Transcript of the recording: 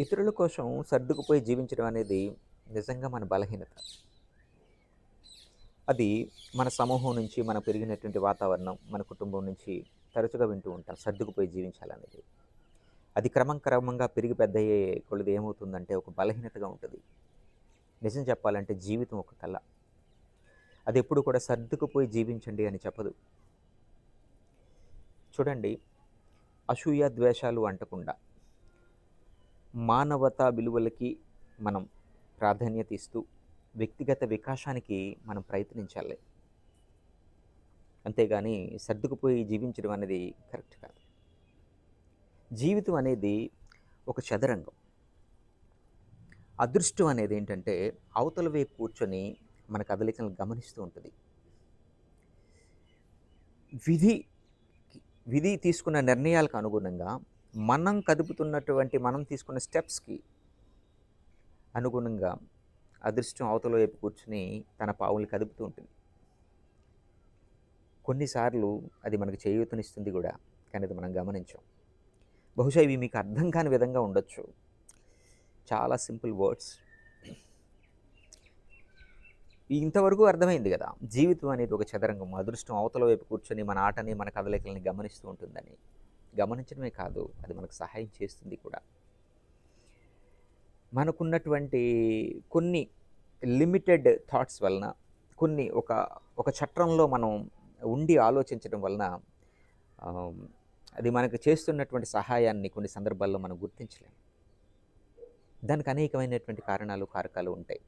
ఇతరుల కోసం సర్దుకుపోయి జీవించడం అనేది నిజంగా మన బలహీనత. అది మన సమూహం నుంచి మన పెరిగినటువంటి వాతావరణం మన కుటుంబం నుంచి తరచుగా వింటూ ఉంటాం సర్దుకుపోయి జీవించాలనేది. అది క్రమం క్రమంగా పెరిగి పెద్ద అయ్యే కొలది ఏమవుతుందంటే ఒక బలహీనతగా ఉంటుంది. నిజం చెప్పాలంటే జీవితం ఒక కళ. అది ఎప్పుడు కూడా సర్దుకుపోయి జీవించండి అని చెప్పదు. చూడండి అసూయ ద్వేషాలు అంటకుండా మానవతా విలువలకి మనం ప్రాధాన్యత ఇస్తూ వ్యక్తిగత వికాసానికి మనం ప్రయత్నించాలి. అంతేగాని సర్దుకుపోయి జీవించడం అనేది కరెక్ట్ కాదు. జీవితం అనేది ఒక చదరంగం. అదృష్టం అనేది ఏంటంటే అవతల వైపు కూర్చొని మన కదలికలను గమనిస్తూ ఉంటుంది. విధి విధి తీసుకున్న నిర్ణయాలకు అనుగుణంగా మనం కదుపుతున్నటువంటి మనం తీసుకున్న స్టెప్స్కి అనుగుణంగా అదృష్టం అవతల వైపు కూర్చుని తన పావులు కదుపుతూ ఉంటుంది. కొన్నిసార్లు అది మనకు చేయూతనిస్తుంది కూడా కానీ అది మనం గమనించాం. బహుశా ఇవి మీకు అర్థం కాని విధంగా ఉండొచ్చు. చాలా సింపుల్ వర్డ్స్. ఇంతవరకు అర్థమైంది కదా జీవితం అనేది ఒక చదరంగం. అదృష్టం అవతల వైపు కూర్చొని మన ఆటని మన కదలికలని గమనిస్తూ ఉంటుందని. గమనించడమే కాదు అది మనకు సహాయం చేస్తుంది కూడా. మనకున్నటువంటి కొన్ని లిమిటెడ్ థాట్స్ వలన కొన్ని ఒక ఒక చట్రంలో మనం ఉండి ఆలోచించడం వలన అది మనకు చేస్తున్నటువంటి సహాయాన్ని కొన్ని సందర్భాల్లో మనం గుర్తించలేము దానికి అనేకమైనటువంటి కారణాలు కారకాలు ఉంటాయి.